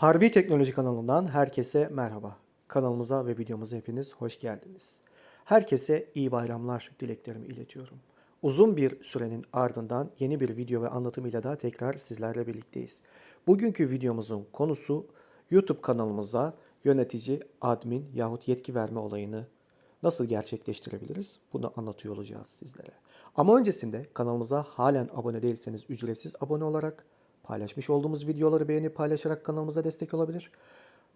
Harbi Teknoloji kanalından herkese merhaba. Kanalımıza ve videomuza hepiniz hoş geldiniz. Herkese iyi bayramlar dileklerimi iletiyorum. Uzun bir sürenin ardından yeni bir video ve anlatım ile daha tekrar sizlerle birlikteyiz. Bugünkü videomuzun konusu YouTube kanalımıza yönetici, admin yahut yetki verme olayını nasıl gerçekleştirebiliriz? Bunu anlatıyor olacağız sizlere. Ama öncesinde kanalımıza halen abone değilseniz ücretsiz abone olarak paylaşmış olduğumuz videoları beğenip paylaşarak kanalımıza destek olabilir.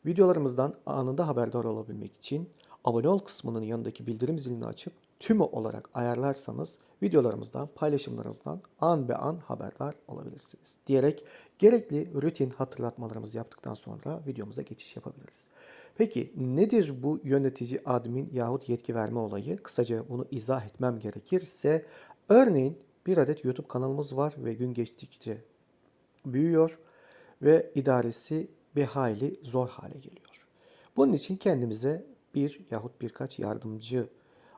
Videolarımızdan anında haberdar olabilmek için abone ol kısmının yanındaki bildirim zilini açıp tümü olarak ayarlarsanız videolarımızdan, paylaşımlarımızdan an be an haberdar olabilirsiniz. Diyerek gerekli rutin hatırlatmalarımızı yaptıktan sonra videomuza geçiş yapabiliriz. Peki nedir bu yönetici, admin yahut yetki verme olayı? Kısaca bunu izah etmem gerekirse örneğin bir adet YouTube kanalımız var ve gün geçtikçe büyüyor ve idaresi bir hayli zor hale geliyor. Bunun için kendimize bir yahut birkaç yardımcı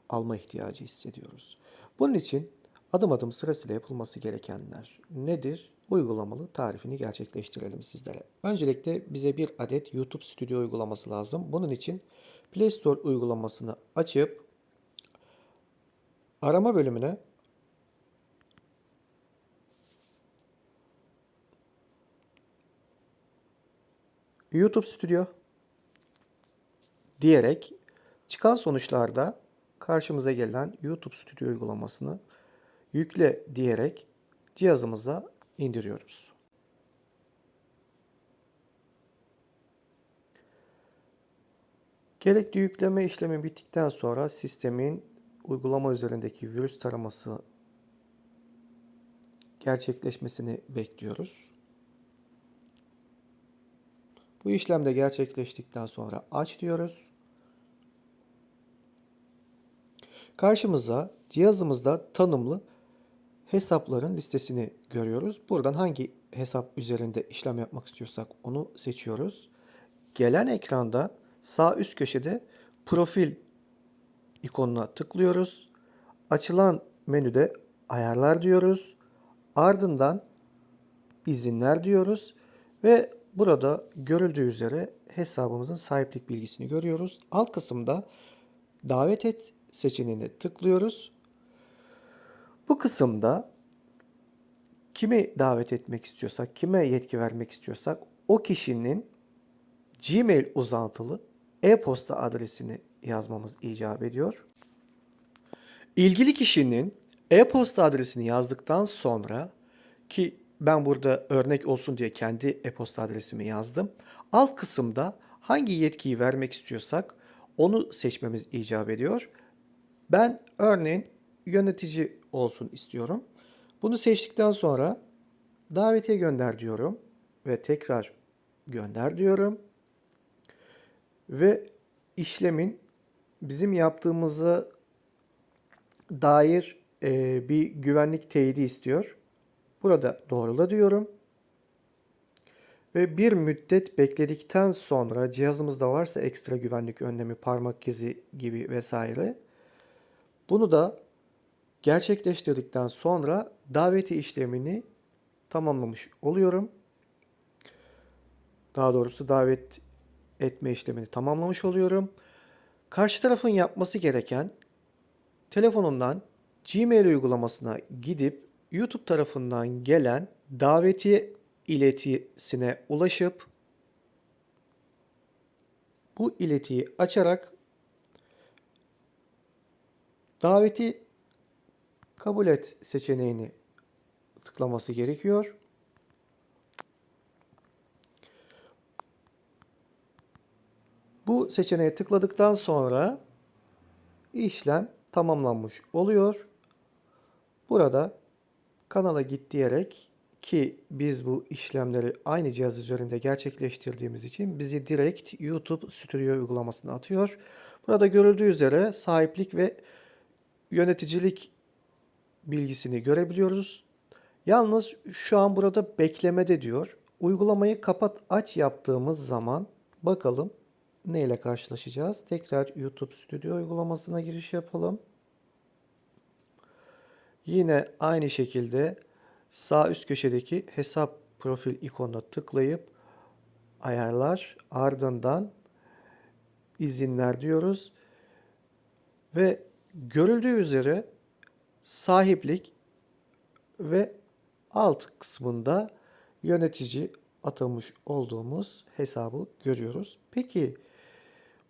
alma ihtiyacı hissediyoruz. Bunun için adım adım sırasıyla yapılması gerekenler nedir? Uygulamalı tarifini gerçekleştirelim sizlere. Öncelikle bize bir adet YouTube Studio uygulaması lazım. Bunun için Play Store uygulamasını açıp arama bölümüne YouTube Studio diyerek çıkan sonuçlarda karşımıza gelen YouTube Studio uygulamasını yükle diyerek cihazımıza indiriyoruz. Gerekli yükleme işlemi bittikten sonra sistemin uygulama üzerindeki virüs taraması gerçekleşmesini bekliyoruz. Bu işlem de gerçekleştikten sonra aç diyoruz. Karşımıza cihazımızda tanımlı hesapların listesini görüyoruz. Buradan hangi hesap üzerinde işlem yapmak istiyorsak onu seçiyoruz. Gelen ekranda sağ üst köşede profil ikonuna tıklıyoruz. Açılan menüde ayarlar diyoruz. Ardından izinler diyoruz ve burada görüldüğü üzere hesabımızın sahiplik bilgisini görüyoruz. Alt kısımda davet et seçeneğine tıklıyoruz. Bu kısımda kimi davet etmek istiyorsak, kime yetki vermek istiyorsak o kişinin Gmail uzantılı e-posta adresini yazmamız icap ediyor. İlgili kişinin e-posta adresini yazdıktan sonra ki ben burada örnek olsun diye kendi e-posta adresimi yazdım. Alt kısımda hangi yetkiyi vermek istiyorsak onu seçmemiz icap ediyor. Ben örneğin yönetici olsun istiyorum. Bunu seçtikten sonra davetiye gönder diyorum ve tekrar gönder diyorum. Ve işlemin bizim yaptığımızı dair e, bir güvenlik teyidi istiyor. Burada doğrula diyorum. Ve bir müddet bekledikten sonra cihazımızda varsa ekstra güvenlik önlemi, parmak izi gibi vesaire. Bunu da gerçekleştirdikten sonra daveti işlemini tamamlamış oluyorum. Daha doğrusu davet etme işlemini tamamlamış oluyorum. Karşı tarafın yapması gereken telefonundan Gmail uygulamasına gidip YouTube tarafından gelen davetiye iletisine ulaşıp bu iletiyi açarak daveti kabul et seçeneğini tıklaması gerekiyor. Bu seçeneğe tıkladıktan sonra işlem tamamlanmış oluyor. Burada kanala git diyerek ki biz bu işlemleri aynı cihaz üzerinde gerçekleştirdiğimiz için bizi direkt YouTube Studio uygulamasına atıyor. Burada görüldüğü üzere sahiplik ve yöneticilik bilgisini görebiliyoruz. Yalnız şu an burada beklemede diyor. Uygulamayı kapat aç yaptığımız zaman bakalım ne ile karşılaşacağız. Tekrar YouTube Studio uygulamasına giriş yapalım. Yine aynı şekilde sağ üst köşedeki hesap profil ikonuna tıklayıp ayarlar ardından izinler diyoruz ve görüldüğü üzere sahiplik ve alt kısmında yönetici atamış olduğumuz hesabı görüyoruz. Peki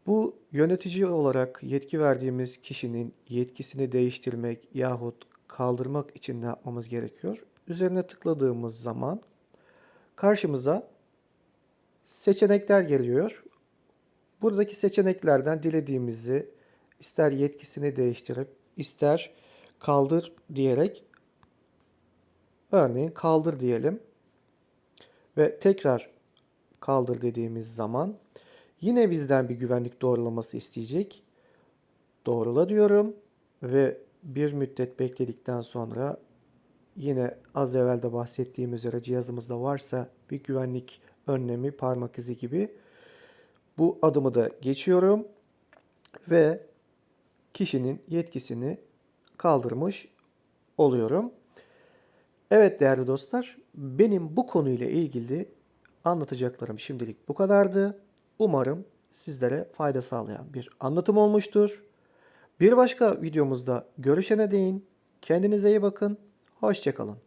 bu yönetici olarak yetki verdiğimiz kişinin yetkisini değiştirmek yahut kaldırmak için ne yapmamız gerekiyor? Üzerine tıkladığımız zaman karşımıza seçenekler geliyor. Buradaki seçeneklerden dilediğimizi ister yetkisini değiştirip ister kaldır diyerek örneğin kaldır diyelim ve tekrar kaldır dediğimiz zaman yine bizden bir güvenlik doğrulaması isteyecek. Doğrula diyorum ve bir müddet bekledikten sonra yine az evvel de bahsettiğim üzere cihazımızda varsa bir güvenlik önlemi parmak izi gibi bu adımı da geçiyorum ve kişinin yetkisini kaldırmış oluyorum. Evet değerli dostlar, benim bu konuyla ilgili anlatacaklarım şimdilik bu kadardı. Umarım sizlere fayda sağlayan bir anlatım olmuştur. Bir başka videomuzda görüşene değin. Kendinize iyi bakın. Hoşçakalın.